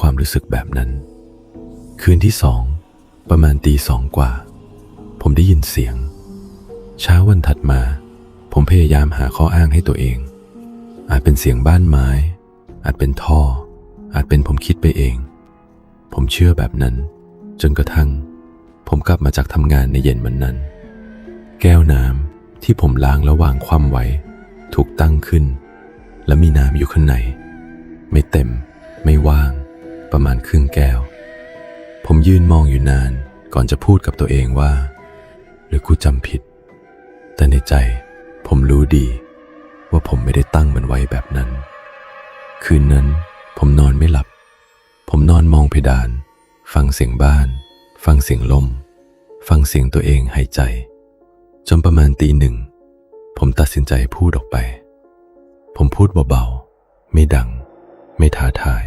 ความรู้สึกแบบนั้น คืนที่สองประมาณตีสองกว่า ผมได้ยินเสียง เช้าวันถัดมา ผมพยายามหาข้ออ้างให้ตัวเอง อาจเป็นเสียงบ้านไม้ อาจเป็นท่อ อาจเป็นผมคิดไปเอง ผมเชื่อแบบนั้น จนกระทั่ง ผมกลับมาจากทำงานในเย็นวันนั้น แก้วน้ำที่ผมล้างแล้ววางคว่ำไว้ ถูกตั้งขึ้น และมีน้ำอยู่ข้างใน ไม่เต็มไม่ว่าง ประมาณครึ่งแก้ว ผมยืนมองอยู่นานก่อนจะพูดกับตัวเองว่า หรือกูจำผิด แต่ในใจผมรู้ดีว่าผมไม่ได้ตั้งมันไว้แบบนั้น คืนนั้นผมนอนไม่หลับ ผมนอนมองเพดาน ฟังเสียงบ้าน ฟังเสียงลม ฟังเสียงตัวเองหายใจ จนประมาณตีหนึ่ง ผมตัดสินใจพูดออกไป ผมพูดเบาๆ ไม่ดัง ไม่ท้าทาย